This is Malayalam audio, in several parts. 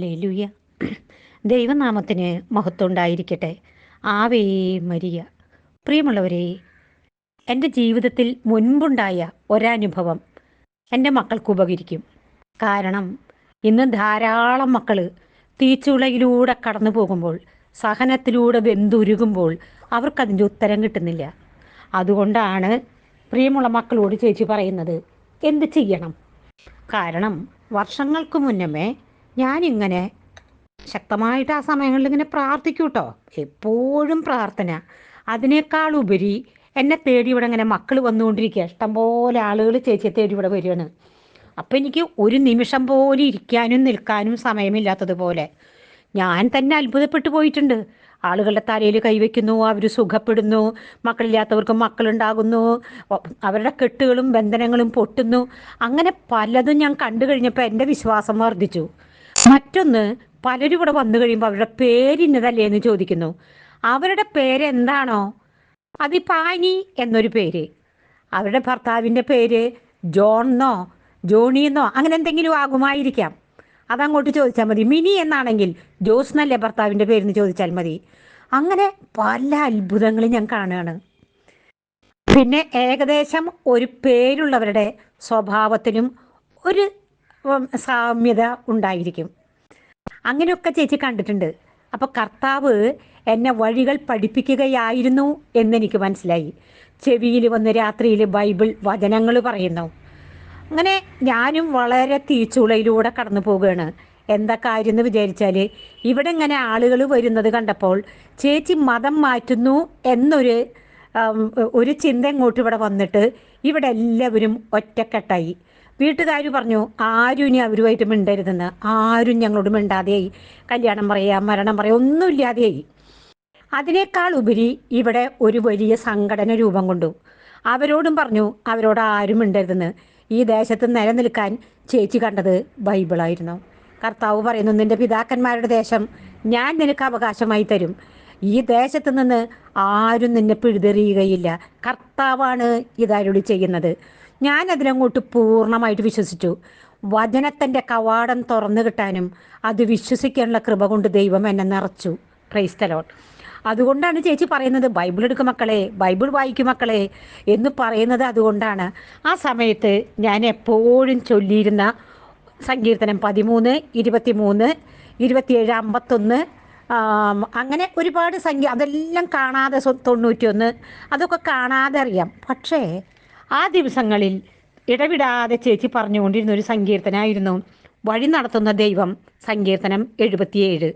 ഹലേലുയ ദൈവനാമത്തിന് മഹത്വം ഉണ്ടായിരിക്കട്ടെ ആവേ മരിയ. പ്രിയമുള്ളവരെ എന്റെ ജീവിതത്തിൽ മുൻപുണ്ടായ ഒരനുഭവം എന്റെ മക്കൾക്ക് ഉപകരിക്കും. കാരണം ഇന്ന് ധാരാളം മക്കൾ തീച്ചുളയിലൂടെ കടന്നു പോകുമ്പോൾ സഹനത്തിലൂടെ വെന്തുരുകുമ്പോൾ അവർക്കതിന്റെ ഉത്തരം കിട്ടുന്നില്ല. അതുകൊണ്ടാണ് പ്രിയമുള്ള മക്കളോട് ചേച്ചി പറയുന്നത് എന്ത് ചെയ്യണം? കാരണം വർഷങ്ങൾക്ക് മുന്നമേ ഞാനിങ്ങനെ ശക്തമായിട്ട് ആ സമയങ്ങളിൽ ഇങ്ങനെ പ്രാർത്ഥിക്കൂ കേട്ടോ എപ്പോഴും പ്രാർത്ഥന. അതിനേക്കാൾ ഉപരി എന്നെ തേടി ഇവിടെ ഇങ്ങനെ മക്കൾ വന്നുകൊണ്ടിരിക്കുക. ഇഷ്ടംപോലെ ആളുകൾ ചേച്ചിയെ തേടി ഇവിടെ വരികയാണ്. അപ്പം എനിക്ക് ഒരു നിമിഷം പോലും ഇരിക്കാനും നിൽക്കാനും സമയമില്ലാത്തതുപോലെ ഞാൻ തന്നെ അത്ഭുതപ്പെട്ടു പോയിട്ടുണ്ട്. ആളുകളുടെ തലയിൽ കൈവയ്ക്കുന്നു അവർ സുഖപ്പെടുന്നു മക്കളില്ലാത്തവർക്ക് മക്കളുണ്ടാകുന്നു അവരുടെ കെട്ടുകളും ബന്ധനങ്ങളും പൊട്ടുന്നു. അങ്ങനെ പലതും ഞാൻ കണ്ടു കഴിഞ്ഞപ്പോൾ എന്റെ വിശ്വാസം വർദ്ധിച്ചു. മറ്റൊന്ന് പലരും ഇവിടെ വന്നു കഴിയുമ്പോൾ അവരുടെ പേരിന്നതല്ലേ എന്ന് ചോദിക്കുന്നു. അവരുടെ പേര് എന്താണോ? അത് പാനി എന്നൊരു പേര്. അവരുടെ ഭർത്താവിന്റെ പേര് ജോണെന്നോ ജോണിയെന്നോ അങ്ങനെ എന്തെങ്കിലും ആകുമായിരിക്കാം. അതങ്ങോട്ട് ചോദിച്ചാൽ മതി. മിനി എന്നാണെങ്കിൽ ജോസ് എന്നല്ലേ ഭർത്താവിന്റെ പേരെന്ന് ചോദിച്ചാൽ മതി. അങ്ങനെ പല അത്ഭുതങ്ങളും ഞാൻ കാണുകയാണ്. പിന്നെ ഏകദേശം ഒരു പേരുള്ളവരുടെ സ്വഭാവത്തിനും ഒരു സാമ്യത ഉണ്ടായിരിക്കും. അങ്ങനെയൊക്കെ ചേച്ചി കണ്ടിട്ടുണ്ട്. അപ്പോൾ കർത്താവ് എന്നെ വഴികൾ പഠിപ്പിക്കുകയായിരുന്നു എന്നെനിക്ക് മനസ്സിലായി. ചെവിയിൽ വന്ന് രാത്രിയിൽ ബൈബിൾ വചനങ്ങൾ പറയുന്നു. അങ്ങനെ ഞാനും വളരെ തീച്ചുളയിലൂടെ കടന്നു പോവുകയാണ് എന്താ കാര്യം എന്ന് വിചാരിച്ചാൽ ഇവിടെ ഇങ്ങനെ ആളുകൾ വരുന്നത് കണ്ടപ്പോൾ ചേച്ചി മതം മാറ്റുന്നു എന്നൊരു ഒരു ചിന്ത ഇങ്ങോട്ട് ഇവിടെ വന്നിട്ട് ഇവിടെ എല്ലാവരും ഒറ്റക്കെട്ടായി. വീട്ടുകാർ പറഞ്ഞു ആരും ഇനി അവരുമായിട്ട് മിണ്ടരുതെന്ന്. ആരും ഞങ്ങളോട് മിണ്ടാതെയായി. കല്യാണം പറയാം മരണം പറയാം ഒന്നുമില്ലാതെയായി. അതിനേക്കാൾ ഉപരി ഇവിടെ ഒരു വലിയ സംഘടന രൂപം കൊണ്ടു. അവരോടും പറഞ്ഞു അവരോട് ആരും മിണ്ടരുതെന്ന്. ഈ ദേശത്ത് നിലനിൽക്കാൻ ചേച്ചി കണ്ടത് ബൈബിളായിരുന്നു. കർത്താവ് പറയുന്നു നിന്റെ പിതാക്കന്മാരുടെ ദേശം ഞാൻ നിനക്ക് അവകാശമായി തരും. ഈ ദേശത്ത് നിന്ന് ആരും നിന്നെ പിഴുതെറിയുകയില്ല. കർത്താവാണ് ഇതരുളി ചെയ്യുന്നത്. ഞാൻ അതിനങ്ങോട്ട് പൂർണമായിട്ട് വിശ്വസിച്ചു. വചനത്തിന്റെ കവാടം തുറന്നു കിട്ടാനും അത് വിശ്വസിക്കാനുള്ള കൃപ കൊണ്ട് ദൈവം എന്നെ നിറച്ചു. ക്രൈസ്തലോട്ട് അതുകൊണ്ടാണ് ചേച്ചി പറയുന്നത് ബൈബിൾ എടുക്കും മക്കളെ ബൈബിൾ വായിക്കും മക്കളെ എന്ന് പറയുന്നത് അതുകൊണ്ടാണ്. ആ സമയത്ത് ഞാൻ എപ്പോഴും ചൊല്ലിയിരുന്ന സങ്കീർത്തനം പതിമൂന്ന് ഇരുപത്തിമൂന്ന് ഇരുപത്തിയേഴ് അമ്പത്തൊന്ന് അങ്ങനെ ഒരുപാട് സംഖ്യ അതെല്ലാം കാണാതെ തൊണ്ണൂറ്റിയൊന്ന് അതൊക്കെ കാണാതെ അറിയാം. പക്ഷേ ആ ദിവസങ്ങളിൽ ഇടവിടാതെ ചേച്ചി പറഞ്ഞുകൊണ്ടിരുന്ന ഒരു സങ്കീർത്തനായിരുന്നു വഴി നടത്തുന്ന ദൈവം സങ്കീർത്തനം എഴുപത്തിയേഴ്.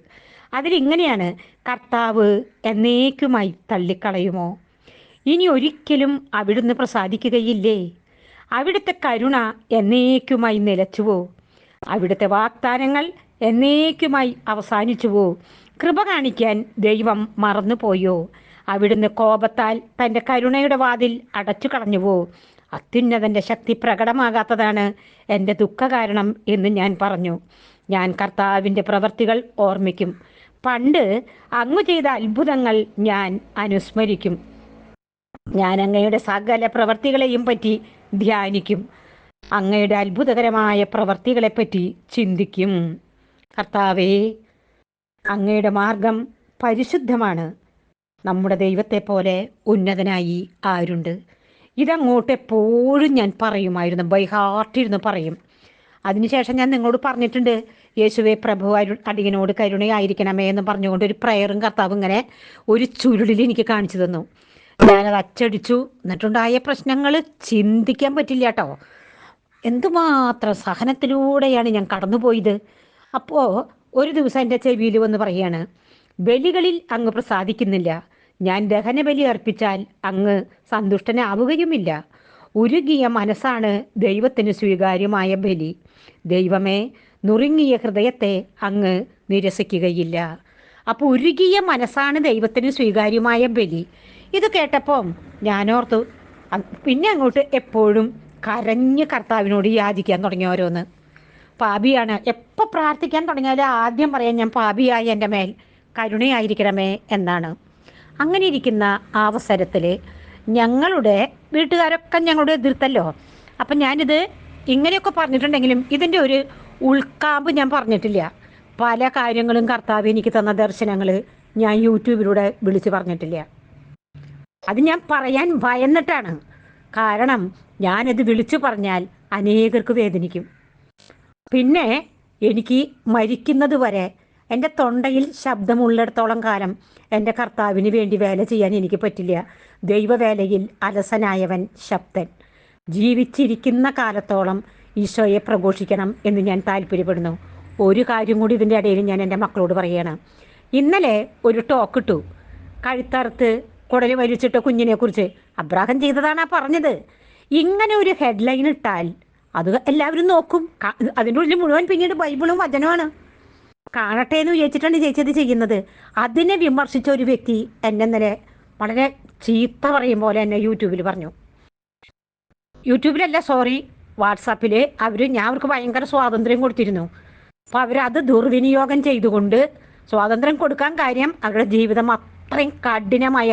അതിലിങ്ങനെയാണ് കർത്താവ് എന്നേക്കുമായി തള്ളിക്കളയുമോ? ഇനി ഒരിക്കലും അവിടുന്ന് പ്രസാദിക്കുകയില്ലേ? അവിടുത്തെ കരുണ എന്നേക്കുമായി നിലച്ചുവോ? അവിടുത്തെ വാഗ്ദാനങ്ങൾ എന്നേക്കുമായി അവസാനിച്ചുവോ? കൃപ കാണിക്കാൻ ദൈവം മറന്നുപോയോ? അവിടുന്ന് കോപത്താൽ തന്റെ കരുണയുടെ വാതിൽ അടച്ചു കളഞ്ഞുവോ അത്യുന്നതന്റെ ശക്തി പ്രകടമാകാത്തതാണ് എന്റെ ദുഃഖകാരണം എന്ന് ഞാൻ പറഞ്ഞു. ഞാൻ കർത്താവിന്റെ പ്രവർത്തികൾ ഓർമ്മിക്കും. പണ്ട് അങ്ങ് ചെയ്ത അത്ഭുതങ്ങൾ ഞാൻ അനുസ്മരിക്കും. ഞാൻ അങ്ങയുടെ സകല പ്രവർത്തികളെയും പറ്റി ധ്യാനിക്കും. അങ്ങയുടെ അത്ഭുതകരമായ പ്രവർത്തികളെപ്പറ്റി ചിന്തിക്കും. കർത്താവേ അങ്ങയുടെ മാർഗം പരിശുദ്ധമാണ്. നമ്മുടെ ദൈവത്തെ പോലെ ഉന്നതനായി ആരുണ്ട്? ഇതങ്ങോട്ട് എപ്പോഴും ഞാൻ പറയുമായിരുന്നു ബൈ ഹാർട്ടിരുന്ന് പറയും. അതിനുശേഷം ഞാൻ നിങ്ങളോട് പറഞ്ഞിട്ടുണ്ട് യേശുവെ പ്രഭു അരു അടിയനോട് കരുണയായിരിക്കണമേ എന്ന് പറഞ്ഞുകൊണ്ട് ഒരു പ്രയറും കർത്താവ് ഇങ്ങനെ ഒരു ചുരുളിൽ എനിക്ക് കാണിച്ചു തന്നു. ഞാനത് അച്ചടിച്ചു. എന്നിട്ടുണ്ടായ പ്രശ്നങ്ങൾ ചിന്തിക്കാൻ പറ്റില്ല കേട്ടോ എന്തുമാത്രം സഹനത്തിലൂടെയാണ് ഞാൻ കടന്നുപോയത്? അപ്പോൾ ഒരു ദിവസം എന്റെ ചെവിയിൽ വന്ന് പറയാണ് ബലികളിൽ അങ്ങ് പ്രസാദിക്കുന്നില്ല. ഞാൻ ദഹനബലി അർപ്പിച്ചാൽ അങ്ങ് സന്തുഷ്ടനാവുകയുമില്ല. ഉരുകിയ മനസ്സാണ് ദൈവത്തിന് സ്വീകാര്യമായ ബലി. ദൈവമേ നുറുങ്ങിയ ഹൃദയത്തെ അങ്ങ് നിരസിക്കുകയില്ല. അപ്പോൾ ഉരുകിയ മനസ്സാണ് ദൈവത്തിന് സ്വീകാര്യമായ ബലി. ഇത് കേട്ടപ്പോൾ ഞാനോർത്തു പിന്നെ അങ്ങോട്ട് എപ്പോഴും കരഞ്ഞ് കർത്താവിനോട് യാചിക്കാൻ തുടങ്ങി ഓരോന്ന്. പാപിയാണ് എപ്പോൾ പ്രാർത്ഥിക്കാൻ തുടങ്ങിയാലും ആദ്യം പറയാൻ ഞാൻ പാപിയായി എന്റെ മേൽ കരുണയായിരിക്കണമേ എന്നാണ്. അങ്ങനെ ഇരിക്കുന്ന ആ അവസരത്തിൽ ഞങ്ങളുടെ വീട്ടുകാരൊക്കെ ഞങ്ങളുടെ എതിർത്തല്ലോ. അപ്പം ഞാനിത് ഇങ്ങനെയൊക്കെ പറഞ്ഞിട്ടുണ്ടെങ്കിലും ഇതിന്റെ ഒരു ഉൾക്കാമ്പ് ഞാൻ പറഞ്ഞിട്ടില്ല. പല കാര്യങ്ങളും കർത്താവ് എനിക്ക് തന്ന ദർശനങ്ങൾ ഞാൻ യൂട്യൂബിലൂടെ വിളിച്ചു പറഞ്ഞിട്ടില്ല. അത് ഞാൻ പറയാൻ ഭയന്നിട്ടാണ്. കാരണം ഞാനത് വിളിച്ചു പറഞ്ഞാൽ അനേകർക്ക് വേദനിക്കും. പിന്നെ എനിക്ക് മരിക്കുന്നത് വരെ എന്റെ തൊണ്ടയിൽ ശബ്ദമുള്ളിടത്തോളം കാലം എന്റെ കർത്താവിന് വേണ്ടി വേല ചെയ്യാൻ എനിക്ക് പറ്റില്ല. ദൈവവേലയിൽ അലസനായവൻ ശബ്ദൻ. ജീവിച്ചിരിക്കുന്ന കാലത്തോളം ഈശോയെ പ്രഘോഷിക്കണം എന്ന് ഞാൻ താല്പര്യപ്പെടുന്നു. ഒരു കാര്യം കൂടി ഇതിന്റെ ഇടയിൽ ഞാൻ എന്റെ മക്കളോട് പറയുകയാണ് ഇന്നലെ ഒരു ടോക്ക് ഇട്ടു. കഴുത്തറുത്ത് കുടൽ വലിച്ചിട്ട് കുഞ്ഞിനെക്കുറിച്ച് അബ്രാഹം ചെയ്തതാണ് ആ പറഞ്ഞത്. ഇങ്ങനെ ഒരു ഹെഡ്ലൈൻ ഇട്ടാൽ അത് എല്ലാവരും നോക്കും. അതിന്റെ ഉള്ളിൽ മുഴുവൻ പിന്നീട് ബൈബിളും വചനമാണ് കാണട്ടെ എന്ന് വിചാരിച്ചിട്ടാണ് ചേച്ചി അത് ചെയ്യുന്നത്. അതിനെ വിമർശിച്ച ഒരു വ്യക്തി എന്നെ ഇന്നലെ വളരെ ചീത്ത പറയും പോലെ എന്നെ യൂട്യൂബിൽ പറഞ്ഞു. യൂട്യൂബിലല്ല സോറി വാട്സാപ്പിൽ അവർ ഞാൻ അവർക്ക് ഭയങ്കര സ്വാതന്ത്ര്യം കൊടുത്തിരുന്നു. അപ്പോൾ അവരത് ദുർവിനിയോഗം ചെയ്തുകൊണ്ട് സ്വാതന്ത്ര്യം കൊടുക്കാൻ കാര്യം അവരുടെ ജീവിതം അത്രയും കഠിനമായ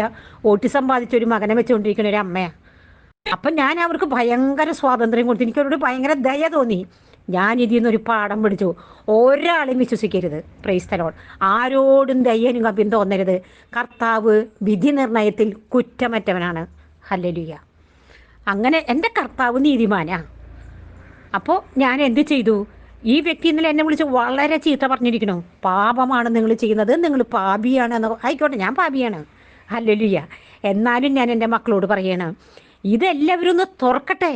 ഓട്ടിസം സമ്പാദിച്ച ഒരു മകനെ വെച്ചുകൊണ്ടിരിക്കുന്ന ഒരു അമ്മയാണ് അപ്പം ഞാൻ അവർക്ക് ഭയങ്കര സ്വാതന്ത്ര്യം കൊടുത്തു. എനിക്കവരോട് ഭയങ്കര ദയ തോന്നി. ഞാൻ ഇതിൽ നിന്നൊരു പാഠം പിടിച്ചു ഒരാളെയും വിശ്വസിക്കരുത്. പ്രൈസ്തലോൺ ആരോടും ദയ്യനും കമ്പിയും തോന്നരുത് കർത്താവ് വിധി നിർണയത്തിൽ കുറ്റമറ്റവനാണ്. ഹല്ലലുയ്യ അങ്ങനെ എന്റെ കർത്താവ് നീതിമാനാ. അപ്പോൾ ഞാൻ എന്ത് ചെയ്തു? ഈ വ്യക്തി ഇന്നലെ എന്നെ വിളിച്ച് വളരെ ചീത്ത പറഞ്ഞിരിക്കണു പാപമാണ് നിങ്ങൾ ചെയ്യുന്നത്. നിങ്ങൾ പാപിയാണ് എന്ന് ആയിക്കോട്ടെ ഞാൻ പാപിയാണ്. ഹല്ലേലൂയ എന്നാലും ഞാൻ എന്റെ മക്കളോട് പറയണം ഇതെല്ലാവരും ഒന്ന് തുറക്കട്ടെ.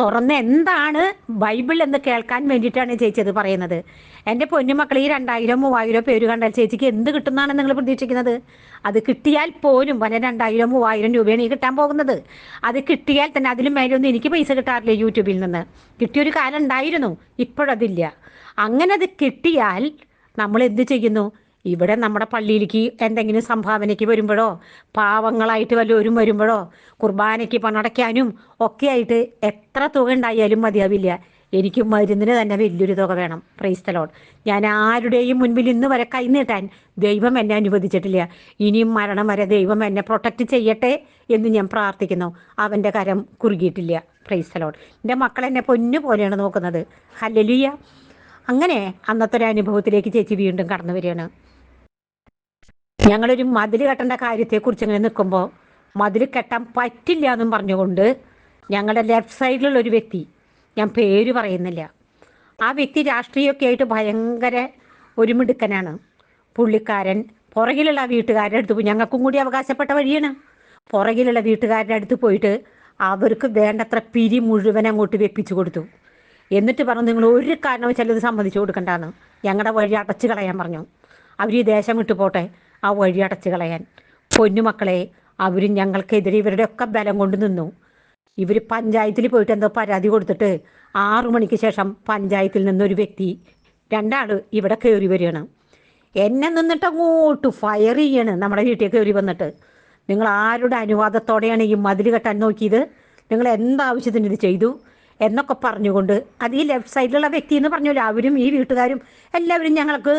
തുറന്ന് എന്താണ് ബൈബിൾ എന്ന് കേൾക്കാൻ വേണ്ടിയിട്ടാണ് ചേച്ചി അത് പറയുന്നത്. എന്റെ പൊന്നുമക്കൾ ഈ രണ്ടായിരം മൂവായിരം പേര് കണ്ടാൽ ചേച്ചിക്ക് എന്ത് കിട്ടുന്നതാണ് നിങ്ങൾ പ്രതീക്ഷിക്കുന്നത്? അത് കിട്ടിയാൽ പോലും വന രണ്ടായിരം മൂവായിരം രൂപയാണ് ഈ കിട്ടാൻ പോകുന്നത്. അത് കിട്ടിയാൽ തന്നെ അതിലും മേലൊന്നും എനിക്ക് പൈസ കിട്ടാറില്ല യൂട്യൂബിൽ നിന്ന്. കിട്ടിയൊരു കാലം ഉണ്ടായിരുന്നു ഇപ്പോഴതില്ല. അങ്ങനെ അത് കിട്ടിയാൽ നമ്മൾ എന്ത് ചെയ്യുന്നു? ഇവിടെ നമ്മുടെ പള്ളിയിലേക്ക് എന്തെങ്കിലും സംഭാവനയ്ക്ക് വരുമ്പോഴോ പാവങ്ങളായിട്ട് വല്ലവരും വരുമ്പോഴോ കുർബാനയ്ക്ക് പണടയ്ക്കാനും ഒക്കെ ആയിട്ട് എത്ര തുക ഉണ്ടായാലും മതിയാവില്ല. എനിക്ക് മരുന്നിന് തന്നെ വലിയൊരു തുക വേണം. പ്രൈസ്തലോൺ ഞാൻ ആരുടെയും മുൻപിൽ ഇന്ന് വരെ കൈനീട്ടാൻ ദൈവം എന്നെ അനുവദിച്ചിട്ടില്ല. ഇനിയും മരണം വരെ ദൈവം എന്നെ പ്രൊട്ടക്റ്റ് ചെയ്യട്ടെ എന്ന് ഞാൻ പ്രാർത്ഥിക്കുന്നു. അവന്റെ കരം കുറുകിയിട്ടില്ല. പ്രൈസ്തലോൺ എന്റെ മക്കൾ എന്നെ പൊന്നു പോലെയാണ് നോക്കുന്നത്. ഹല്ലലിയ അങ്ങനെ അന്നത്തെ ഒരു അനുഭവത്തിലേക്ക് ചേച്ചി വീണ്ടും കടന്നു വരികയാണ്. ഞങ്ങളൊരു മതിൽ കെട്ടേണ്ട കാര്യത്തെക്കുറിച്ച് ഇങ്ങനെ നിൽക്കുമ്പോൾ മതിൽ കെട്ടാൻ പറ്റില്ല എന്നും പറഞ്ഞുകൊണ്ട് ഞങ്ങളുടെ ലെഫ്റ്റ് സൈഡിലുള്ള ഒരു വ്യക്തി ഞാൻ പേര് പറയുന്നില്ല. ആ വ്യക്തി രാഷ്ട്രീയമൊക്കെ ആയിട്ട് ഭയങ്കര ഒരു മിടുക്കനാണ്. പുള്ളിക്കാരൻ പുറകിലുള്ള വീട്ടുകാരുടെ അടുത്ത് പോയി. ഞങ്ങൾക്കും കൂടി അവകാശപ്പെട്ട വഴിയാണ്. പുറകിലുള്ള വീട്ടുകാരുടെ അടുത്ത് പോയിട്ട് അവർക്ക് വേണ്ടത്ര പിരി മുഴുവൻ അങ്ങോട്ട് വെപ്പിച്ചു കൊടുത്തു. എന്നിട്ട് പറഞ്ഞു നിങ്ങൾ ഒരു കാരണവശാലും ഇത് സമ്മതിച്ചു കൊടുക്കണ്ടാന്ന്. ഞങ്ങളുടെ വഴി അടച്ചു കളയാൻ പറഞ്ഞു. അവർ ഈ ദേശം വിട്ടു പോട്ടെ. ആ വഴി അടച്ചു കളയാൻ. പൊന്നുമക്കളെ അവരും ഞങ്ങൾക്കെതിരെ ഇവരുടെയൊക്കെ ബലം കൊണ്ട് നിന്നു. ഇവർ പഞ്ചായത്തിൽ പോയിട്ട് എന്തോ പരാതി കൊടുത്തിട്ട് ആറു മണിക്ക് ശേഷം പഞ്ചായത്തിൽ നിന്നൊരു വ്യക്തി രണ്ടാൾ ഇവിടെ കയറി വരികയാണ്. എന്നെ നിന്നിട്ട് അങ്ങോട്ട് ഫയർ ചെയ്യാണ് നമ്മുടെ വീട്ടിൽ കയറി വന്നിട്ട്. നിങ്ങൾ ആരുടെ അനുവാദത്തോടെയാണ് ഈ മതിൽ കെട്ടാൻ നോക്കിയത്? നിങ്ങൾ എന്താവശ്യത്തിന് ഇത് ചെയ്തു? എന്നൊക്കെ പറഞ്ഞുകൊണ്ട് അത് ഈ ലെഫ്റ്റ് സൈഡിലുള്ള വ്യക്തി എന്ന് പറഞ്ഞല്ലോ അവരും ഈ വീട്ടുകാരും എല്ലാവരും ഞങ്ങൾക്ക്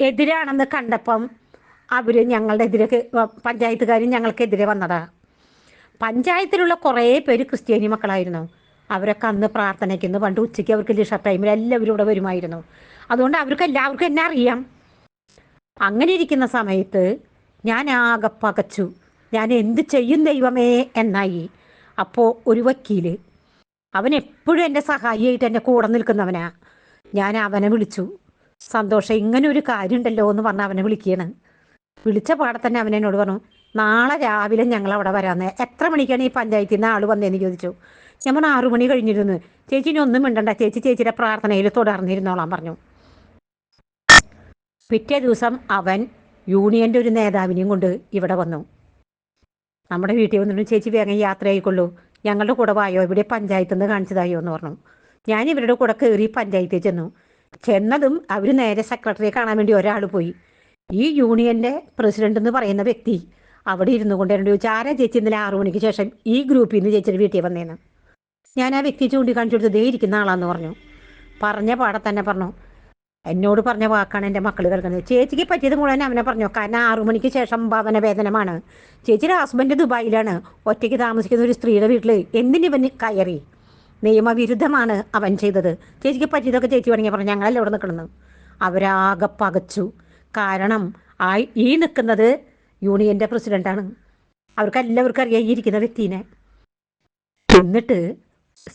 എതിരാണെന്ന് കണ്ടപ്പം അവർ ഞങ്ങളുടെ എതിരെ പഞ്ചായത്തുകാർ ഞങ്ങൾക്കെതിരെ വന്നതാ. പഞ്ചായത്തിലുള്ള കുറേ പേര് ക്രിസ്ത്യാനി മക്കളായിരുന്നു. അവരൊക്കെ അന്ന് പ്രാർത്ഥനയ്ക്കുന്നു പണ്ട് ഉച്ചയ്ക്ക് അവർക്ക് ലിഷർ ടൈമിൽ എല്ലാവരും ഇവിടെ വരുമായിരുന്നു. അതുകൊണ്ട് അവർക്ക് എല്ലാവർക്കും എന്നെ അറിയാം. അങ്ങനെ ഇരിക്കുന്ന സമയത്ത് ഞാൻ ആകെ പകച്ചു. ഞാൻ എന്ത് ചെയ്യും ദൈവമേ എന്നായി. അപ്പോൾ ഒരു വക്കീൽ അവൻ എപ്പോഴും എന്റെ സഹായിയായിട്ട് എന്റെ കൂടെ നിൽക്കുന്നവനാ. ഞാൻ അവനെ വിളിച്ചു. സന്തോഷം ഇങ്ങനെ ഒരു കാര്യം ഉണ്ടല്ലോ എന്ന് പറഞ്ഞ് അവനെ വിളിക്കുകയാണ് വിളിച്ച പാടെ തന്നെ അവൻ എന്നോട് പറഞ്ഞു നാളെ രാവിലെ ഞങ്ങൾ അവിടെ വരാമെന്ന്. എത്ര മണിക്കാണ് ഈ പഞ്ചായത്തിൽ നിന്ന് ആൾ വന്നതെന്ന് ചോദിച്ചു. ഞാൻ പറഞ്ഞു ആറു മണി കഴിഞ്ഞിരുന്നു. ചേച്ചി ഇനി ഒന്നും മിണ്ടണ്ട. ചേച്ചി ചേച്ചിയുടെ പ്രാർത്ഥനയിൽ തുടർന്നിരുന്നോളാം പറഞ്ഞു. പിറ്റേ ദിവസം അവൻ യൂണിയന്റെ ഒരു നേതാവിനെയും കൊണ്ട് ഇവിടെ വന്നു. നമ്മുടെ വീട്ടിൽ വന്നിട്ട് ചേച്ചി വേഗം യാത്ര ആയിക്കൊള്ളൂ ഞങ്ങളുടെ കൂടെ വായോ? ഇവിടെ പഞ്ചായത്തിൽ നിന്ന് കാണിച്ചതായോ എന്ന് പറഞ്ഞു. ഞാൻ ഇവരുടെ കൂടെ കയറി പഞ്ചായത്തിൽ ചെന്നു. ചെന്നതും അവർ നേരെ സെക്രട്ടറിയെ കാണാൻ വേണ്ടി ഒരാൾ പോയി. ഈ യൂണിയന്റെ പ്രസിഡന്റ് എന്ന് പറയുന്ന വ്യക്തി അവിടെ ഇരുന്നു കൊണ്ട് ചോദിച്ചു ആരാ ചേച്ചി ഇന്നലെ ആറു മണിക്ക് ശേഷം ഈ ഗ്രൂപ്പിൽ നിന്ന് ചേച്ചിയുടെ വീട്ടിൽ വന്നേന്ന്? ഞാൻ ആ വ്യക്തി ചൂണ്ടിക്കാണിച്ചു കൊടുത്ത് ദേ ഇരിക്കുന്ന ആളാന്ന് പറഞ്ഞു. പറഞ്ഞ പാടെ തന്നെ പറഞ്ഞു. എന്നോട് പറഞ്ഞ വാക്കാണ് എന്റെ മക്കൾ കേൾക്കുന്നത്. ചേച്ചിക്ക് പറ്റിയത് മുഴുവൻ അവനെ പറഞ്ഞു. കാരണം ആറു മണിക്ക് ശേഷം ഭവന വേതനമാണ് ചേച്ചിയുടെ ഹസ്ബൻഡ് ദുബായിലാണ്. ഒറ്റയ്ക്ക് താമസിക്കുന്ന ഒരു സ്ത്രീയുടെ വീട്ടിൽ എന്തിനിവന് കയറി? നിയമവിരുദ്ധമാണ് അവൻ ചെയ്തത്. ചേച്ചിക്ക് പറ്റിയതൊക്കെ ചേച്ചി വേണമെങ്കിൽ പറഞ്ഞു. ഞങ്ങളല്ലേ ഇവിടെ നിൽക്കണമെന്ന് അവരാകെ പകച്ചു. കാരണം ആ ഈ നിൽക്കുന്നത് യൂണിയന്റെ പ്രസിഡന്റാണ് അവർക്ക് എല്ലാവർക്കും അറിയാം ഈ ഇരിക്കുന്ന വ്യക്തിനെ. എന്നിട്ട്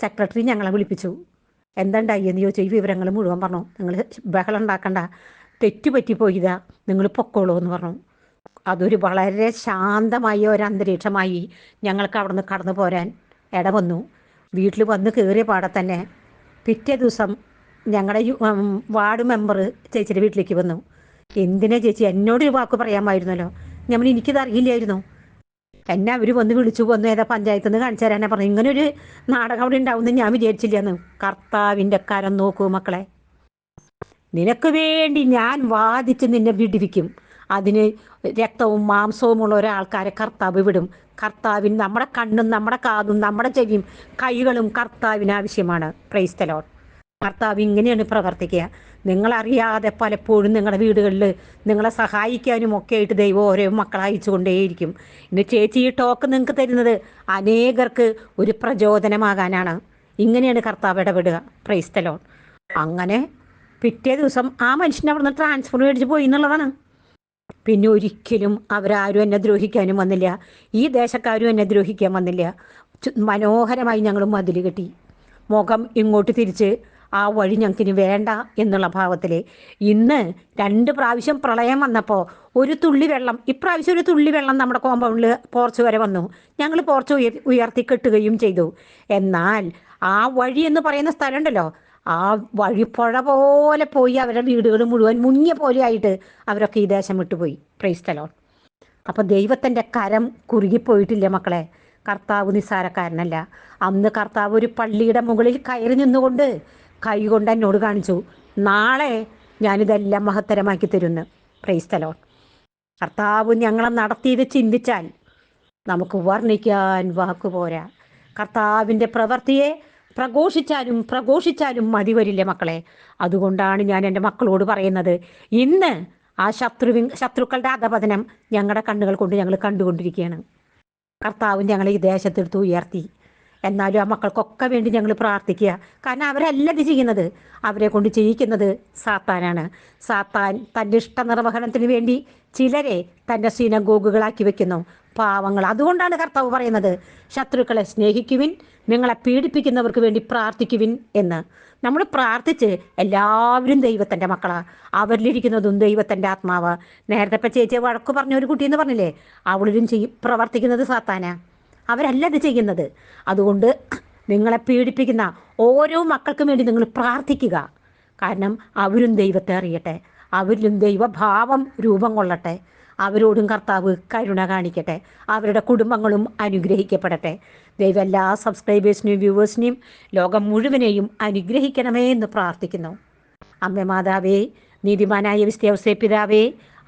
സെക്രട്ടറി ഞങ്ങളെ വിളിപ്പിച്ചു. എന്തുണ്ടായി എന്ന് ചോദിച്ചു. ഈ വിവരങ്ങൾ മുഴുവൻ പറഞ്ഞു. നിങ്ങൾ ബഹളം ഉണ്ടാക്കണ്ട. തെറ്റുപറ്റിപ്പോയിതാ നിങ്ങൾ പൊക്കോളൂ എന്ന് പറഞ്ഞു. അതൊരു വളരെ ശാന്തമായ ഒരു അന്തരീക്ഷമായി ഞങ്ങൾക്ക് അവിടെ നിന്ന് കടന്നു പോരാൻ ഇട വന്നു. വീട്ടിൽ വന്ന് കയറിയ പാടെ തന്നെ പിറ്റേ ദിവസം ഞങ്ങളുടെ വാർഡ് മെമ്പർ ചേച്ചിയുടെ വീട്ടിലേക്ക് വന്നു. എന്തിനാ ചേച്ചി? എന്നോടൊരു വാക്ക് പറയാമായിരുന്നല്ലോ. ഞമ്മൾ എനിക്കിത് അറിയില്ലായിരുന്നു. എന്നെ അവർ വന്ന് വിളിച്ചു വന്നു ഏതാ പഞ്ചായത്തിൽ നിന്ന് കാണിച്ചു തരാനാ പറഞ്ഞു ഇങ്ങനെ ഒരു നാടകം അവിടെ ഉണ്ടാവുമെന്ന് ഞാൻ വിചാരിച്ചില്ലെന്ന് കർത്താവിന്റെ കരം നോക്കൂ മക്കളെ. നിനക്ക് വേണ്ടി ഞാൻ വാദിച്ച് നിന്നെ വിടിവിക്കും. അതിന് രക്തവും മാംസവും ഉള്ള ഒരാൾക്കാരെ കർത്താവ് വിടും. കർത്താവിന് നമ്മുടെ കണ്ണും നമ്മുടെ കാതും നമ്മുടെ ചെവിയും കൈകളും കർത്താവിന് ആവശ്യമാണ്. പ്രൈസ്തലോൺ കർത്താവ് ഇങ്ങനെയാണ് പ്രവർത്തിക്കുക. നിങ്ങളറിയാതെ പലപ്പോഴും നിങ്ങളുടെ വീടുകളിൽ നിങ്ങളെ സഹായിക്കാനും ഒക്കെ ആയിട്ട് ദൈവം ഓരോ മക്കളെ അയച്ചുകൊണ്ടേയിരിക്കും. ഇന്ന് ചേച്ചി ഈ ടോക്ക് നിങ്ങൾക്ക് തരുന്നത് അനേകർക്ക് ഒരു പ്രചോദനമാകാനാണ്. ഇങ്ങനെയാണ് കർത്താവ് ഇടപെടുക. പ്രൈസ്തലോൺ അങ്ങനെ പിറ്റേ ദിവസം ആ മനുഷ്യൻ അവിടെ നിന്ന് ട്രാൻസ്ഫർ മേടിച്ച് പോയി എന്നുള്ളതാണ്. പിന്നെ ഒരിക്കലും അവരാരും എന്നെ ദ്രോഹിക്കാനും വന്നില്ല. ഈ ദേശക്കാരും എന്നെ ദ്രോഹിക്കാൻ വന്നില്ല. മനോഹരമായി ഞങ്ങൾ മതിൽ കെട്ടി. മുഖം ഇങ്ങോട്ട് തിരിച്ച് ആ വഴി ഞങ്ങൾക്കിനി വേണ്ട എന്നുള്ള ഭാവത്തിൽ ഇന്ന് രണ്ട് പ്രാവശ്യം പ്രളയം വന്നപ്പോൾ ഒരു തുള്ളി വെള്ളം ഇപ്രാവശ്യം ഒരു തുള്ളി വെള്ളം നമ്മുടെ കോമ്പൗണ്ടിൽ പോർച്ച് വരെ വന്നു. ഞങ്ങൾ പോർച്ച് ഉയർ ഉയർത്തി കെട്ടുകയും ചെയ്തു. എന്നാൽ ആ വഴി എന്ന് പറയുന്ന സ്ഥലമുണ്ടല്ലോ ആ വഴിപ്പുഴ പോലെ പോയി അവരുടെ വീടുകൾ മുഴുവൻ മുങ്ങിയ പോലെ ആയിട്ട് അവരൊക്കെ ഈ ദേശം വിട്ടുപോയി പ്രൈസ്തലോൺ അപ്പോൾ ദൈവത്തിന്റെ കരം കുറുകിപ്പോയിട്ടില്ല മക്കളെ. കർത്താവ് നിസ്സാരക്കാരനല്ല. അന്ന് കർത്താവ് ഒരു പള്ളിയുടെ മുകളിൽ കയറി നിന്നുകൊണ്ട് കൈ കൊണ്ട് എന്നോട് കാണിച്ചു. നാളെ ഞാനിതെല്ലാം മഹത്തരമാക്കി തരുന്നു. പ്രൈസ്തലോൺ കർത്താവ് ഞങ്ങളെ നടത്തിയത് ചിന്തിച്ചാൽ നമുക്ക് വർണിക്കാൻ വാക്കുപോരാ കർത്താവിന്റെ പ്രവൃത്തിയെ പ്രഘോഷിച്ചാലും പ്രഘോഷിച്ചാലും മതി വരില്ല മക്കളെ. അതുകൊണ്ടാണ് ഞാൻ എന്റെ മക്കളോട് പറയുന്നത്. ഇന്ന് ആ ശത്രുവിൻ ശത്രുക്കളുടെ അധപതനം ഞങ്ങളുടെ കണ്ണുകൾ കൊണ്ട് ഞങ്ങൾ കണ്ടുകൊണ്ടിരിക്കുകയാണ്. കർത്താവ് ഞങ്ങളെ ഈ ദേശത്തെടുത്ത് ഉയർത്തി. എന്നാലും ആ മക്കൾക്കൊക്കെ വേണ്ടി ഞങ്ങൾ പ്രാർത്ഥിക്കുക. കാരണം അവരല്ല ഇത് ചെയ്യുന്നത്. അവരെ കൊണ്ട് ചെയ്യിക്കുന്നത് സാത്താനാണ്. സാത്താൻ തന്റെ ഇഷ്ട നിർവഹണത്തിന് വേണ്ടി ചിലരെ തന്റെ സീനഗോഗുകളാക്കി വെക്കുന്നു. പാവങ്ങൾ. അതുകൊണ്ടാണ് കർത്താവ് പറയുന്നത് ശത്രുക്കളെ സ്നേഹിക്കുവിൻ നിങ്ങളെ പീഡിപ്പിക്കുന്നവർക്ക് വേണ്ടി പ്രാർത്ഥിക്കുവിൻ എന്ന്. നമ്മൾ പ്രാർത്ഥിച്ച് എല്ലാവരും ദൈവത്തിന്റെ മക്കളാണ് അവരിലിരിക്കുന്നതും ദൈവത്തിന്റെ ആത്മാവ്. നേരത്തെ ഇപ്പം ചേച്ചിയെ വഴക്ക് പറഞ്ഞ ഒരു കുട്ടിയെന്ന് പറഞ്ഞില്ലേ? അവളിലും ചെയ്യും പ്രവർത്തിക്കുന്നത് സാത്താനാ. അവരല്ല ഇത് ചെയ്യുന്നത്. അതുകൊണ്ട് നിങ്ങളെ പീഡിപ്പിക്കുന്ന ഓരോ മക്കൾക്കും വേണ്ടി നിങ്ങൾ പ്രാർത്ഥിക്കുക. കാരണം അവരും ദൈവത്തെ അറിയട്ടെ. അവരിലും ദൈവഭാവം രൂപം കൊള്ളട്ടെ. അവരോടും കർത്താവ് കരുണ കാണിക്കട്ടെ. അവരുടെ കുടുംബങ്ങളും അനുഗ്രഹിക്കപ്പെടട്ടെ. ദൈവം എല്ലാ സബ്സ്ക്രൈബേഴ്സിനെയും വ്യൂവേഴ്സിനെയും ലോകം മുഴുവനെയും അനുഗ്രഹിക്കണമേ എന്ന് പ്രാർത്ഥിക്കുന്നു. അമ്മ മാതാവേ നീതിമാനായ വിസ്തവസേ പിതാവേ